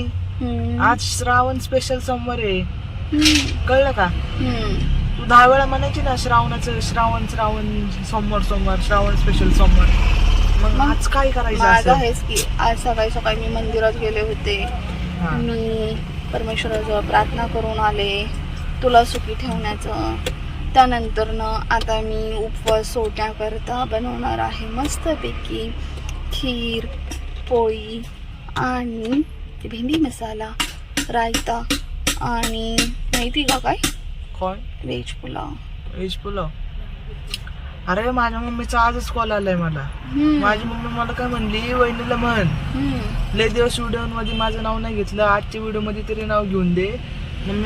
हम्म. आज श्रावण स्पेशल सोमवार आहे. कळलं का. तू दहा वेळा म्हणायची ना श्रावणाचं श्रावण श्रावण सोमवार सोमवार श्रावण स्पेशल सोमवार मग आज काय करायचं असं? आहेच की आज सकाळी सकाळी मी मंदिरात गेले होते. मी परमेश्वराजवळ प्रार्थना करून आले तुला सुखी ठेवण्याचं त्यानंतर न आता मी उपवास सोडण्याकरता बनवणार आहे मस्तपैकी खीर पोळी आणि ते भेंडी मसाला रायता आणि माहिती का काय? कोण व्हेज पुलाव. व्हेज पुलाव? अरे माझ्या मम्मीचा आजच कॉल आलाय मला. माझी मम्मी मला काय म्हणली? वहिनीला म्हण. लय दिवस व्हिडिओमध्ये माझं नाव नाही घेतलं. आजच्या व्हिडिओमध्ये तरी नाव घेऊन दे.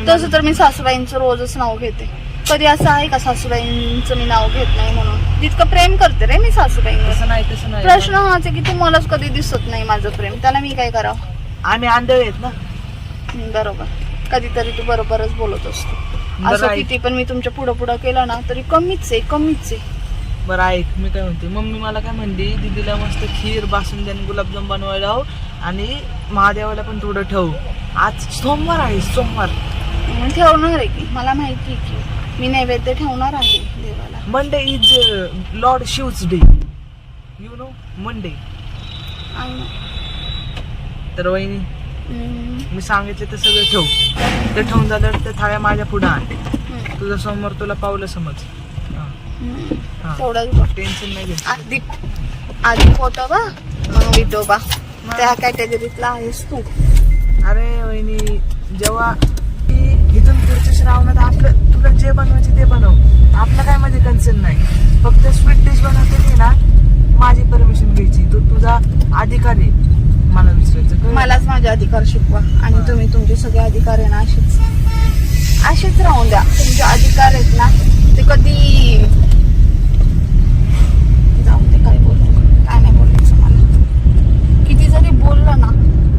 तसं तर मी सासूबाईंचं रोजच नाव घेते. कधी असं आहे का सासूबाईंचं मी नाव घेत नाही म्हणून? जितकं प्रेम करते रे मी सासूबाईंवर. नाही तसं नाही. प्रश्न हाच आहे की तुम्हालाच कधी दिसत नाही माझं प्रेम. त्याला मी काय करावं? आम्ही आंधळे आहेत ना. बरोबर. कधीतरी तू बरोबरच बोलत असतो. बरं असं. किती पण मी तुमच्या पुढं पुढं केलं ना तरी कमीच आहे कमीच आहे. बरं ऐक मी काय म्हणते मम्मी मला काय म्हणली दीदीला मस्त खीर बासुंदी आणि गुलाबजाम बनवायला लाव आणि महादेवाला पण थोडं ठेवू. आज सोमवार आहे सोमवार. मी ठेवणार आहे की? मला माहिती आहे की. मी नैवेद्य ठेवणार आहे देवाला. मंडे इज लॉर्ड शिवच डे यू नो मंडे आणि, तर वहिनी मी सांगितले ते सगळं ठेव. ते ठेवून झालं ते थाळ्या माझ्या पुढे आण. हम्म, तुझं सोमवार तुला पावलं समज. हा. हा. टेन्शन नाही घ्यायचं आधी आधी फोटोबा मग विठोबा त्या कॅटेगरीतला आहेस तू. अरे वहिनी जेव्हा ती इथून पुढच्या श्रावणात आपलं तुला जे बनवायचे ते बनव. आपलं काय मध्ये कन्सर्न नाही. फक्त स्वीट डिश बनवते ना माझी परमिशन घ्यायची. तो तुझा अधिकार आहे. मला विचारायचं कळलं? मलाच माझे अधिकार शिकवा आणि. तुम्ही तुमचे सगळे अधिकार आहे ना असेच. असेच राहून द्या. तुमचे अधिकार आहेत ना ते कधी जाऊन ते काय बोलतो काय नाही बोलायचं मला. किती जरी बोललं ना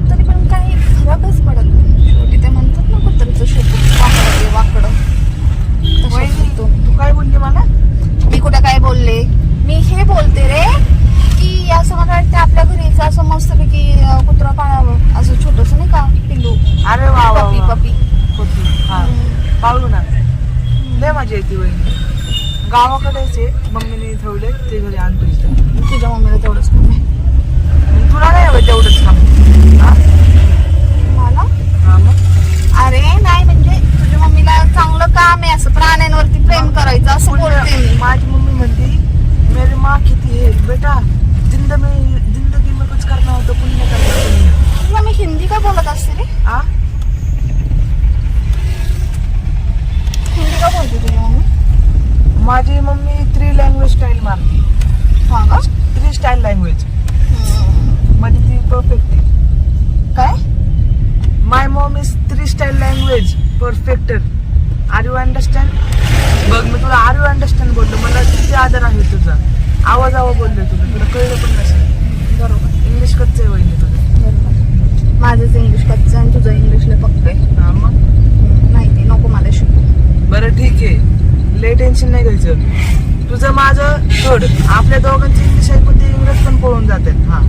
तरी पण काही फरकच पडत नाही. शेवटी ते म्हणतात ना कुत्रीचं शेपूट वाकडं ते वाकडं. होतं. तू काय बोलली मला? मी कुठे काय बोलले? मी हे बोलते रे की असं मला वाटतं आपल्या घरीच असं मस्तपैकी अं, कुत्रं पाळावं असं छोटस नाही का पिल्लू अरे वा वा पपी वा. पपी होती. हा पाळू ना लय मजा येते वहिनी गावाकडेच आहे मम्मीने ठेवले ते घरी आणतो इथं. तुझ्या मम्मीला तेवढंच कमी मग तुला नाही हवं तेवढंच काम हा? मला? अरे नाही म्हणजे तुझ्या मम्मीला चांगलं काम आहे असं प्राण्यांवरती प्रेम करायचं असं बोलते मी. माझी मम्मी म्हणती मेरी माँ किती बेटा जिंद में जिंदगी में कुछ करना हो पुण्य करना मी हिंदी का बोलत असते रे? आ? हिंदी का बोलते मम्मी माझी मम्मी थ्री लँग्वेज स्टाईल मारते. हा का? Three style language. मध्ये ती परफेक्ट आहे. काय? My mom is three style language perfect are you understand बघ मी तुला आर यू अंडरस्टँड बोललो? मला किती आदर आहे तुझा. आवाज आवा बोललोय तुला तुला कळलं पण नसेल बरोबर इंग्लिश कच्च आहे वहिनी तुझं बरोबर माझंच इंग्लिश कच्चं आणि तुझं इंग्लिशला फक्त आहे हा मग हम्म, माहिती नको मला शिकू बरं ठीक आहे लय टेन्शन नाही घ्यायचं. तुझं माझं सोड आपल्या दोघांची इंग्लिश ऐकून ते इंग्रज पण पळून जातात. हा.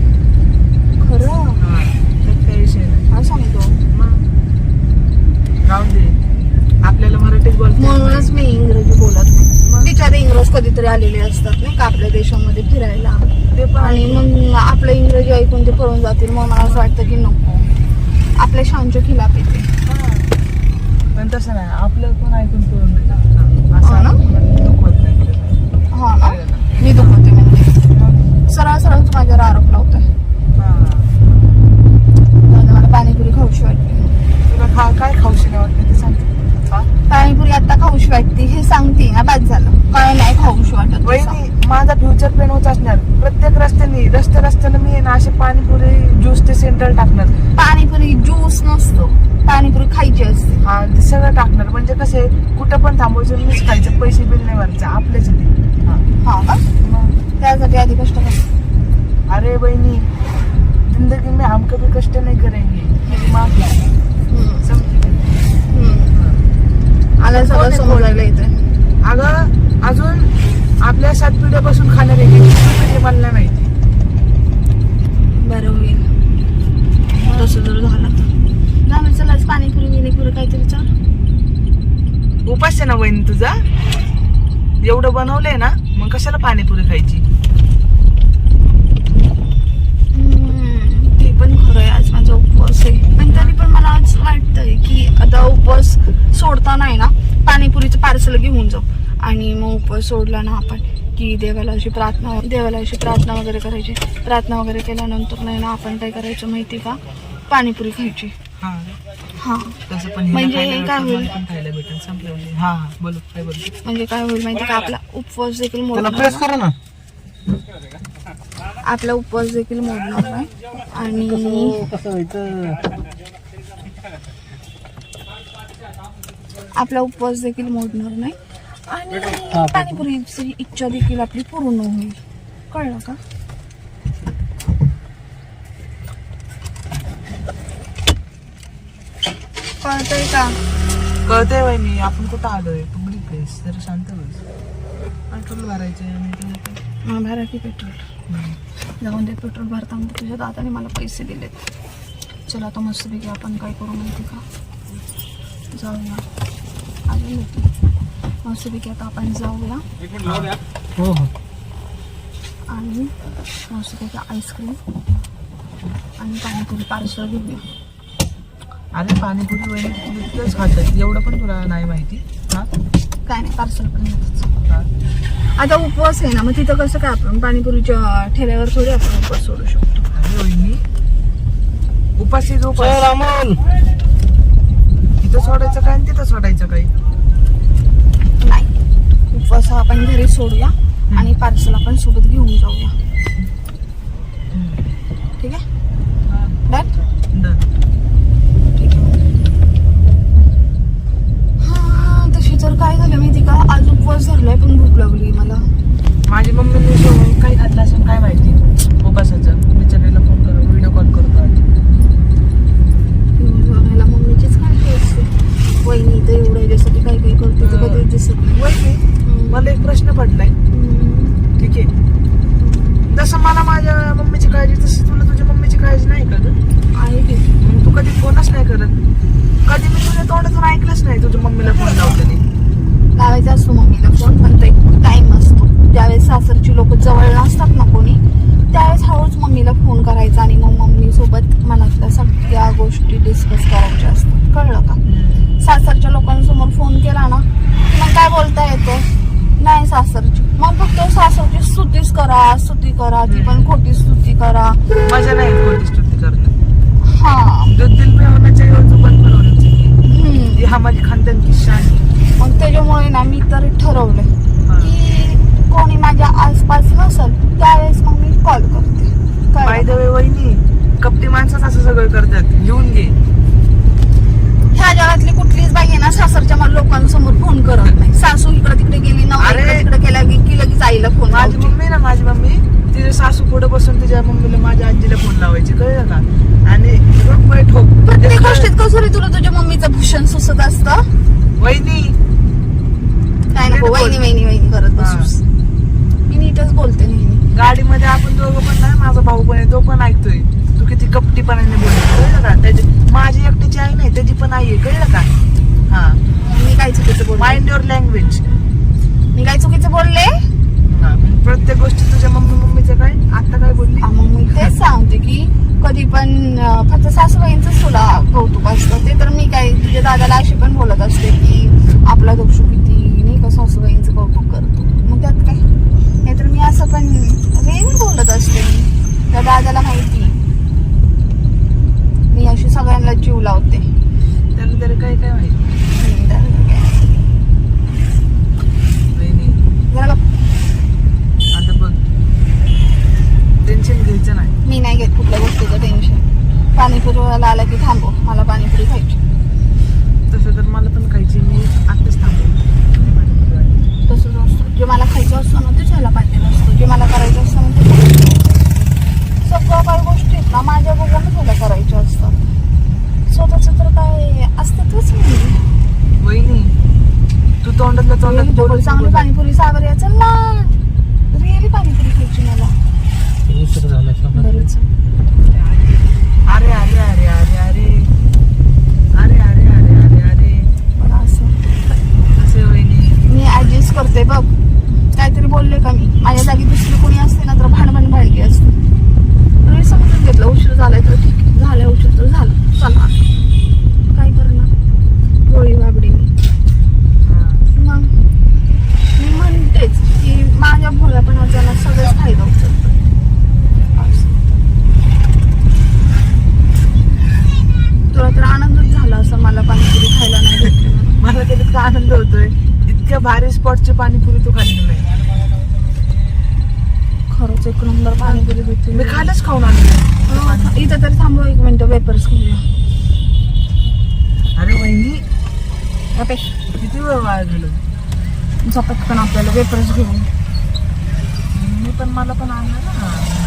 खरं? हा. त्यात काही विषय नाही. काय सांगतो? मग? राहून दे. आपल्याला मराठीत बोलता म्हणूनच. मी इंग्रजी बोलत नाही? तिच्यात इंग्रज कधीतरी आलेले असतात नाही का? आपल्या देशामध्ये फिरायला. ते पण आणि मग आपलं इंग्रजी ऐकून ते पळून जातील. मग मला असं वाटतं की नको. आपल्या शांच्या खिलाफ येते. हा. पण तसं नाही. आपलं पण ऐकून पळून नाही जात. हा. असं हो ना? आपण दुखवत नाही आपल्याला. हा ना कळलं ना? मी दुखवते म्हणजे मग? सरळ सरळ तू माझ्यावर आरोप लावतोय हा. आता मला पाणीपुरी खाऊशी वाटते तुला खा काय खाऊशी नाही वाटत ते सांगते हा? पाणीपुरी आता खाऊशी वाटते हे सांगते ना बाद झालं काय नाही खाऊशी वाटत तसं. वहिनी माझा फ्युचर प्लॅन होत असणार. प्रत्येक रस्त्याने रस्ते रस्त्याने मी ना असे पाणीपुरी ज्यूसचे सेंटर टाकणार. पाणीपुरी ज्यूस नसतो. पाणीपुरी खायची असते. हा ते सगळं टाकणार. म्हणजे कसं कुठं पण थांबायचं मीच खायचं. पैसे बिल नाही भरायचे. आपलेच ते. हा. का? मग? त्यासाठी आधी कष्ट कर. अरे बहिनी जिंदगी में हम कभी कष्ट नहीं करेंगे मेरी माँ की हम्म. समझी हम्म. आला सगळं समजायला येते अगं अजून आपल्या सात पिढ्यापासून खाणारे किती पिढी मला नाही माहिती. बरं होईल. तसं जर झालं तर. जा मी चला पाणीपुरी बिनीपुरी काहीतरी चाल. उपास आहे ना वहिनी तुझा? एवढं बनवलंय ना मग कशाला पाणीपुरी खायची? ते पण खरं आहे आज माझा उपवास आहे. पण तरी पण मला आज वाटतंय की आता उपवास सोडता नाही ना पाणीपुरीचं पार्सल घेऊन जाऊ. आणि मग उपवास सोडला ना आपण की देवाला अशी प्रार्थना देवाला अशी प्रार्थना वगैरे करायची. प्रार्थना वगैरे केल्यानंतर नाही ना आपण काय करायचं माहिती का? पाणीपुरी खायची. हा. हा. तसं पण हिला म्हणजे काय होईल? म्हणजे. बोल काय बोल? म्हणजे काय होईल माहिती का? आपला उपवास देखील ना. आपला उपवास देखील मोडणार नाही. आणि आपला उपवास देखील मोडणार नाही. आणि पाणीपुरीची इच्छा देखील आपली पूर्ण होईल. कळलं का? कळतंय का? कळतंय वहिनी आपण कुठं आलोय? पब्लिक प्लेस जरा शांत बस. पेट्रोल भरायचे आणि ते आता- मला भरा की पेट्रोल. जाऊन दे पेट्रोल भरताना तुझ्या दादाने मला पैसे दिलेत. चला आता मस्तपैकी आपण काय करू माहिती का? जाऊया. अजून येते मस्तपैकी आता आपण जाऊया. हो हो. आणि मस्तपैकी आईस्क्रीम आणि पाणीपुरी पार्सल घेऊया अरे पाणीपुरी तिथंच खातात. एवढं पण तुला नाही माहिती? हा? काय नाही पार्सल पण. आता उपवास आहे ना मग तिथं कसं काय आपण पाणीपुरीच्या ठेल्यावर थोडी आपण उपवास सोडू शकतो. उपाशी उपास इथं सोडायचं काय आणि तिथं सोडायचं काय हा आपण घरी सोडूया आणि पार्सल आपण सोबत घेऊन जाऊया. ठीक आहे? डन ठीक आहे. हा तशी तर काय झालं माहिती का? आज उपवास धरलाय पण भूक लागली मला. माझी मम्मीने काही खाल्लं असेल काय माहिती उपासाचं बिचारीला फोन करून व्हिडिओ कॉल करतो आज. मला मम्मीचीच काय असते वहिनी तर एवढं याच्यासाठी काय काय करते ते कधीच दिसत नाही वहिनी हम्म. मला एक प्रश्न पडलाय हम्म. ठीक आहे जसं मला माझ्या मम्मीची काळजी तशी तुला तुझ्या मम्मीची काळजी नाही का ग आहे की मग तू कधी फोनच नाही करत कधी मी तुझ्या तोंडातून ऐकलंच नाही तुझ्या मम्मीला फोन लावलेली लावायचा असतो मम्मीला फोन पण तो टाइम असतो ज्यावेळेस सासरची लोक जवळ नसतात ना कोणी त्यावेळेस हळूच मम्मीला फोन करायचा आणि मग मम्मी सोबत मनातल्या सगळ्या गोष्टी डिस्कस करायच्या असतात. कळलं का? सासरच्या लोकांसमोर फोन केला ना मग काय बोलता येतं? नाही सासरची. मग फक्त सासरची स्तुतीच करा स्तुती करा ती पण खोटी स्तुती करा. मजा नाही कोणती स्तुती करणं. हा. दूध दिल पे खानदान की शान है मग त्याच्यामुळे ना मी तर ठरवलंय हा. की कोणी माझ्या आसपास नसल त्यावेळेस मग मी कॉल करते बाय द? वे वहिनी कपटी माणसंच असं सगळं करतात घेऊन घे ह्या जगातली कुठलीच बाई आहे ना सासरच्या मला लोकांसमोर फोन करत नाही. सासू इकडे तिकडे गेली ना अरे. इकडे तिकडे गेल्या की लगेच आईला फोन माझी मम्मी ना माझी मम्मी तिचे सासू पुढे बसून तिच्या मम्मीला माझ्या आजीला फोन लावायची कळलं का? आणि ठोक. प्रत्येक गोष्टीत कसं रे तुला तुझ्या मम्मीचं भूषण सुचत असतं? वहिनी. काय नको वहिनी वहिनी वहिनी करत बसूस. मी नीटच बोलते नेहमी. गाडीमध्ये आपण दोघं पण ना माझा भाऊ पण आहे तो पण ऐकतोय. किती कपटीपणाने बोलतो कळलं का? त्याची माझी एकटीची आई नाही त्याची पण आई आहे. कळलं का? हा. मी काय चुकीचं बोलले? माइंड युअर लँग्वेज मी काय चुकीचं बोलले? प्रत्येक गोष्टी तुझ्या मम्मी मम्मीचं काय? आता काय बोलली? मग मी तेच सांगते की कधी पण फक्त सासूबाईंच तुला कौतुक असतं. ते तर मी काय तुझ्या दादाला अशी पण बोलत असते की आपला दोक्षू किती नाही का सासूबाईंचं कौतुक करतो. मग त्यात काय? नाहीतर मी असं पण नेहमी बोलत असते त्या दादाला माहिती. सगळ्यांना जीव लावते. त्याला तरी काय काय माहिती? जरा. आता बघ. टेन्शन घ्यायचं नाही. मी नाही घेत कुठल्या गोष्टीचं टेन्शन पाणीपुरीवाला आला की थांबव. मला पाणीपुरी खायची. तसं तर मला पण खायची. मी आत्ताच थांबतो तसंच असतं जे मला खायचं असतं ना तेच ह्याला पाहिजे असतं जे मला करायचं असतं ना ते करायचं असतं. सगळ्या काही गोष्टी आहेत ना माझ्या बघून ह्याला करायच्या असतात स्वतःच तर काय अस्तित्वच नाही वहिनी तू तोंडातल्या तोंडात Really, बोलून चांगली बोलून- पाणीपुरी सावर याचं ना रिअली पाणीपुरी खायची मला उशीर झालाय समजा. बरंच अरे अरे अरे इतका आनंद होतोय इतक्या भारी स्पॉटची पाणीपुरी तू खाल्ली नाही. खरंच एक नंबर पाणीपुरी भेटली. मी कालच खाऊन आले. इथं तर थांबव एक मिनिट वेपर्स घेऊया अरे वहिनी अबे, किती वेळ वाया गेलो जा पटकन आपल्याला वेपर्स घेऊन. मी पण मला पण आणलं ना.